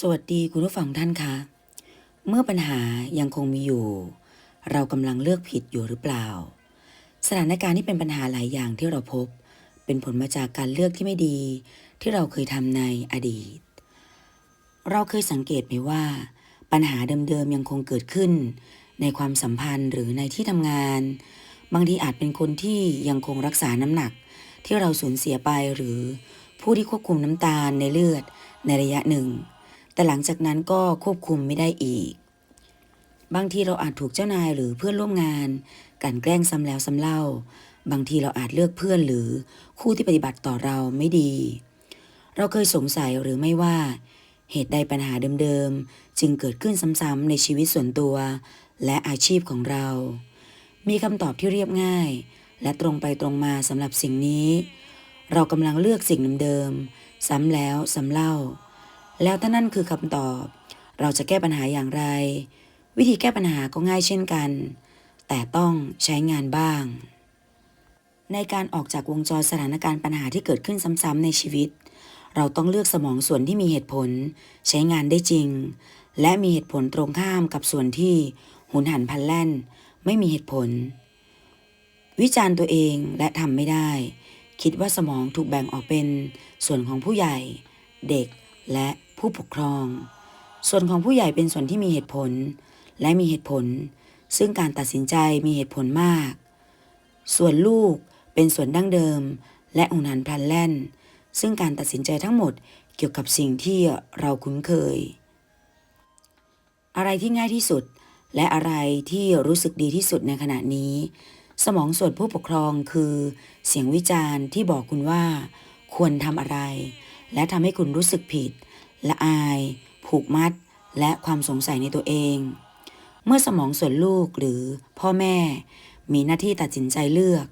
สวัสดีคุณผู้ฟังท่านคะ เมื่อปัญหายังคงมีอยู่ เรากำลังเลือกผิดอยู่หรือเปล่า สถานการณ์ที่เป็นปัญหาหลายอย่างที่เราพบ เป็นผลมาจากการเลือกที่ไม่ดี ที่เราเคยทำในอดีต เราเคยสังเกตไหมว่า ปัญหาเดิมๆยังคงเกิดขึ้น ในความสัมพันธ์หรือในที่ทำงาน บางทีอาจเป็นคนที่ยังคงรักษาน้ำหนัก ที่เราสูญเสียไปหรือผู้ที่ควบคุมน้ำตาลในเลือดในระยะหนึ่ง แต่หลังจากนั้นก็ควบคุมไม่ได้อีก บางทีเราอาจถูกเจ้านายหรือเพื่อนร่วมงานกลันแกล้งซ้ำแล้วซ้ำเล่า บางทีเราอาจเลือกเพื่อนหรือคู่ที่ปฏิบัติต่อเราไม่ดี เราเคยสงสัยหรือไม่ว่า เหตุใดปัญหาเดิมๆ จึงเกิดขึ้นซ้ำๆในชีวิตส่วนตัว และอาชีพของเรา มีคำตอบที่เรียบง่าย และตรงไปตรงมาสำหรับสิ่งนี้ เรากำลังเลือกสิ่งเดิมๆซ้ำแล้วซ้ำเล่า แล้วถ้านั่นคือคำตอบ เราจะแก้ปัญหาอย่างไร วิธีแก้ปัญหาก็ง่ายเช่นกัน แต่ต้องใช้งานบ้าง ในการออกจากวงจรสถานการณ์ปัญหาที่เกิดขึ้นซ้ำๆในชีวิต เราต้องเลือกสมองส่วนที่มีเหตุผล ใช้งานได้จริง และมีเหตุผลตรงข้ามกับส่วนที่หุนหันพลันแล่น ไม่มีเหตุผล วิจารณ์ตัวเองและทำไม่ได้ คิดว่าสมองถูกแบ่งออกเป็นส่วนของผู้ใหญ่ เด็ก และผู้ปกครอง ส่วนของผู้ใหญ่เป็นส่วนที่มีเหตุผล และมีเหตุผล ซึ่งการตัดสินใจมีเหตุผลมาก ส่วนลูกเป็นส่วนดั้งเดิม และอุนหันพลันแล่น ซึ่งการตัดสินใจทั้งหมดเกี่ยวกับสิ่งที่เราคุ้นเคย อะไรที่ง่ายที่สุด และอะไรที่รู้สึกดีที่สุดในขณะนี้ สมองส่วนผู้ปกครองคือ เสียงวิจารณ์ที่บอกคุณว่า ควรทำอะไร และทำให้คุณรู้สึกผิด ละอาย ผูกมัด และความสงสัยในตัวเอง เมื่อสมองส่วนลูกหรือพ่อแม่ มีหน้าที่ตัดสินใจเลือก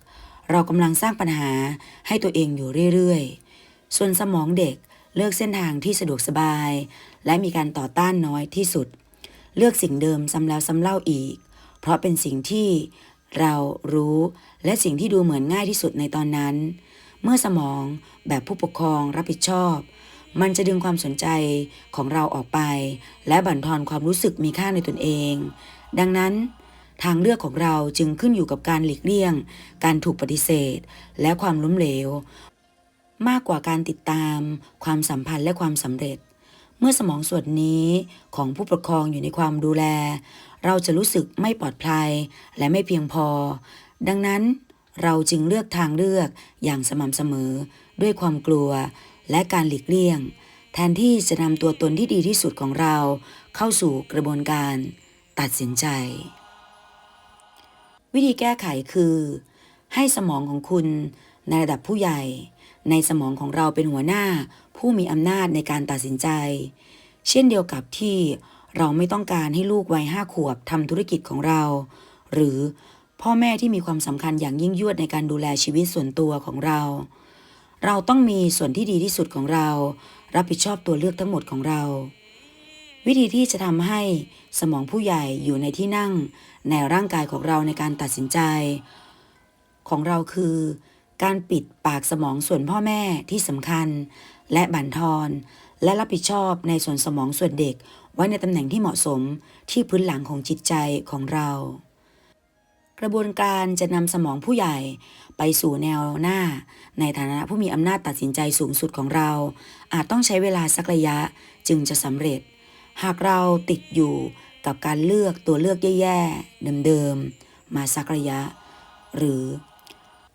เรากำลังสร้างปัญหาให้ตัวเองอยู่เรื่อยๆ ส่วนสมองเด็กเลือกเส้นทางที่สะดวกสบาย และมีการต่อต้านน้อยที่สุด เลือกสิ่งเดิมซ้ำแล้วซ้ำเล่าอีก เพราะเป็นสิ่งที่เรารู้และสิ่งที่ดูเหมือนง่ายที่สุดในตอนนั้น เมื่อสมองแบบผู้ปกครองรับผิดชอบ มันจะดึงความสนใจของเราออกไป และบั่นทอนความรู้สึกมีค่าในตนเอง ดังนั้น ทางเลือกของเราจึงขึ้นอยู่กับการหลีกเลี่ยง การถูกปฏิเสธ และความล้มเหลว มากกว่าการติดตาม ความสัมพันธ์และความสำเร็จ เมื่อสมองส่วนนี้ของผู้ปกครองอยู่ในความดูแล เราจะรู้สึกไม่ปลอดภัยและไม่เพียงพอ ดังนั้น เราจึงเลือกทางเลือกอย่างสม่ำเสมอ ด้วยความกลัวและการหลีกเลี่ยง แทนที่จะนำตัวตนที่ดีที่สุดของเรา เข้าสู่กระบวนการ ตัดสินใจ วิธีแก้ไขคือ ให้สมองของคุณในระดับผู้ใหญ่ ในสมองของเราเป็นหัวหน้า ผู้มีอำนาจในการตัดสินใจ เช่นเดียวกับที่เราไม่ต้องการให้ลูกวัยห้าขวบทำธุรกิจของเรา หรือ พ่อแม่ที่มีความสำคัญอย่างยิ่งยวดในการดูแลชีวิตส่วนตัวของเรา เราต้องมีส่วนที่ดีที่สุดของเรา รับผิดชอบตัวเลือกทั้งหมดของเรา วิธีที่จะทำให้สมองผู้ใหญ่อยู่ในที่นั่ง ในร่างกายของเราในการตัดสินใจ ของเราคือ การปิดปากสมองส่วนพ่อแม่ที่สำคัญ และบั่นทอน และรับผิดชอบในส่วนสมองส่วนเด็ก ไว้ในตำแหน่งที่เหมาะสมที่พื้นหลังของจิตใจของเรา กระบวนการจะนำสมองผู้ใหญ่ไปสู่แนวหน้า ในฐานะผู้มีอำนาจตัดสินใจสูงสุดของเรา อาจต้องใช้เวลาสักระยะจึงจะสำเร็จ หากเราติดอยู่กับการเลือกตัวเลือกแย่ๆเดิมๆมาสักระยะ หรือ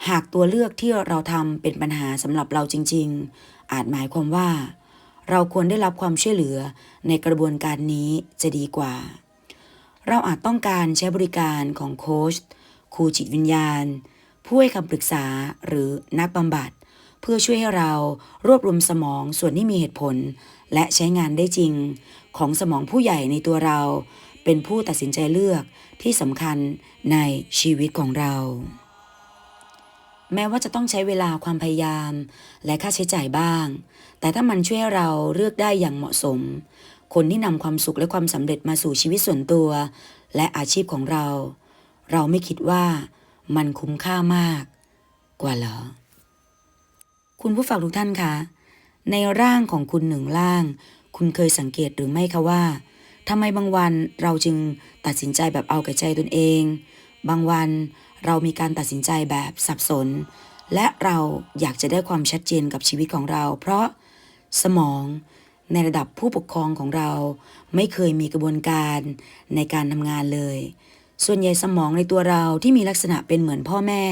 หากตัวเลือกที่เราทำเป็นปัญหาสำหรับเราจริง ๆ อาจหมายความว่า เราควรได้รับความช่วยเหลือในกระบวนการนี้จะดีกว่า เราอาจต้องการใช้บริการของโค้ช ครูจิตวิญญาณ ผู้ให้คำปรึกษาหรือนักบำบัด เพื่อช่วยให้เรารวบรวมสมองส่วนที่มีเหตุผล และใช้งานได้จริง ของสมองผู้ใหญ่ในตัวเรา เป็นผู้ตัดสินใจเลือกที่สำคัญในชีวิตของเรา แม้ว่าจะต้องใช้เวลาความพยายาม และค่าใช้จ่ายบ้าง แต่ถ้ามันช่วยเราเลือกได้อย่างเหมาะสม คนที่นำความสุขและความสำเร็จมาสู่ชีวิตส่วนตัว และอาชีพของเรา เราไม่คิดว่ามันคุ้มค่ามากกว่าเหรอ คุณผู้ฟังทุกท่านคะ ในร่างของคุณหนึ่งร่าง คุณเคยสังเกตหรือไม่คะว่าทำไมบางวันเราจึงตัดสินใจแบบเอาแต่ใจตนเอง บางวันเรามีการตัดสินใจแบบสับสน และเราอยากจะได้ความชัดเจนกับชีวิตของเรา เพราะสมองในระดับผู้ปกครองของเรา ไม่เคยมีกระบวนการในการทำงานเลย ส่วนใหญ่สมองในตัวเราที่มีลักษณะเป็นเหมือนพ่อแม่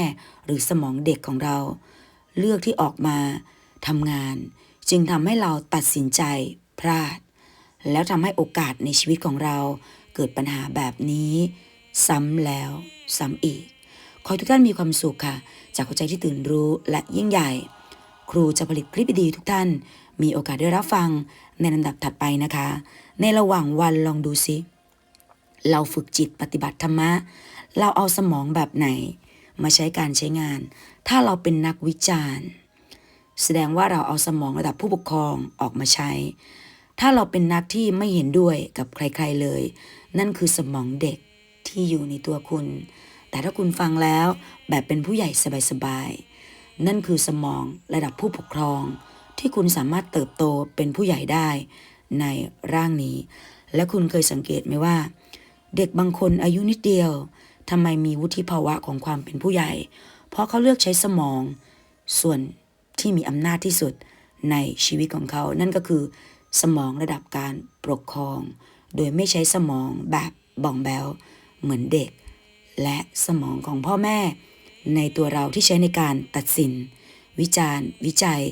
หรือสมองเด็กของเรา เลือกที่ออกมาทำงาน จึงทำให้เราตัดสินใจพลาด แล้วทำให้โอกาสในชีวิตของเราเกิดปัญหาแบบนี้ ซ้ำแล้ว ซ้ำอีก ขอทุกท่านมีความสุขค่ะ จากหัวใจที่ตื่นรู้และยิ่งใหญ่ ครูจะผลิตคลิปดีๆทุกท่าน มีโอกาสได้รับฟังในลำดับถัดไปนะคะ ในระหว่างวันลองดูซิ เราฝึกจิตปฏิบัติธรรมะ เราเอาสมองแบบไหน มาใช้การใช้งาน ถ้าเราเป็นนักวิจารณ์ แสดงว่าเราเอาสมองระดับผู้ปกครองออกมาใช้ ถ้าเราเป็นนักที่ไม่เห็นด้วยกับใครๆเลย นั่นคือสมองเด็กที่อยู่ในตัวคุณ แต่ถ้าคุณฟังแล้วแบบเป็นผู้ใหญ่สบายๆ นั่นคือสมองระดับผู้ปกครอง ที่คุณสามารถเติบโตเป็นผู้ใหญ่ได้ในร่างนี้ และคุณเคยสังเกตไหมว่า เด็กบางคนอายุนิดเดียวทำไมมีวุฒิภาวะของความเป็นผู้ใหญ่ เพราะเขาเลือกใช้สมอง ส่วนที่มีอำนาจที่สุดในชีวิตของเขา นั่นก็คือ สมองระดับการปกครอง โดยไม่ใช้สมองแบบบ่องแบวเหมือนเด็ก และสมองของพ่อแม่ ในตัวเราที่ใช้ในการตัดสิน วิจารณ์ วิจัย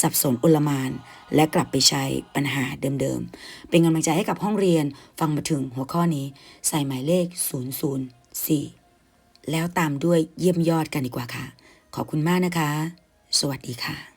สับสนโอลมาน และกลับไปใช้ปัญหาเดิมๆ เป็นกำลังใจให้กับห้องเรียนฟังมาถึงหัวข้อนี้ ใส่หมายเลข 004 แล้วตามด้วยเยี่ยมยอดกันดีกว่าค่ะ ขอบคุณมากนะคะ สวัสดีค่ะ